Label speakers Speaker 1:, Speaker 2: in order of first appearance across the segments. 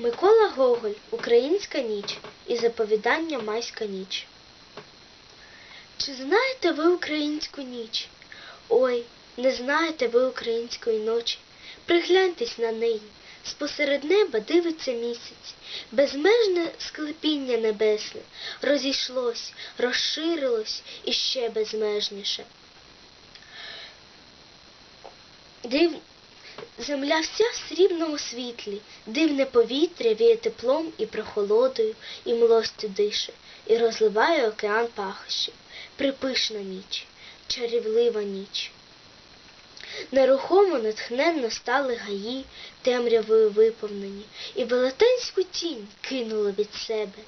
Speaker 1: Микола Гоголь Українська ніч і заповідання Майська ніч. Чи знаєте ви українську ніч? Ой, не знаєте ви української ночі. Пригляньтесь на неї. Спосеред неба дивиться місяць, безмежне склепіння небесне розійшлось, розширилось і ще безмежніше. Див... Земля вся в срібному світлі, дивне повітря віє теплом і прохолодою, і млостю дише, і розливає океан пахощів. Припишна ніч, чарівлива ніч. Нерухомо натхненно стали гаї, темрявою виповнені, і велетенську тінь кинули від себе.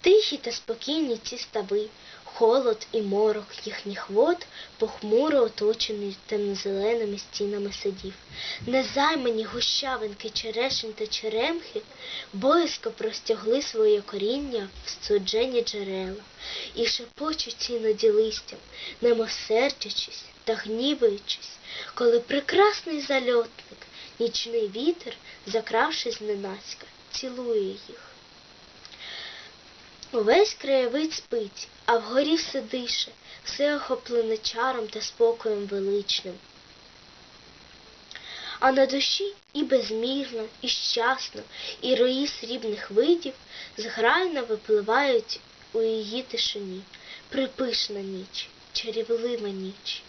Speaker 1: Тихі та спокійні ці стави, холод і морок їхніх вод похмуро оточений темнозеленими стінами садів. Незаймані гущавинки черешень та черемхи боязко простягли своє коріння в студжені джерела і шепочуть іноді листям, немов сердячись та гніваючись, коли прекрасний зальотник, нічний вітер, закравшись зненацька, цілує їх. Увесь краєвид спить, а вгорі все дише, все охоплене чаром та спокоєм величним. А на душі і безмірно, і щасно, і рої срібних видів зграйно випливають у її тишині. Припишна ніч, чарівлива ніч.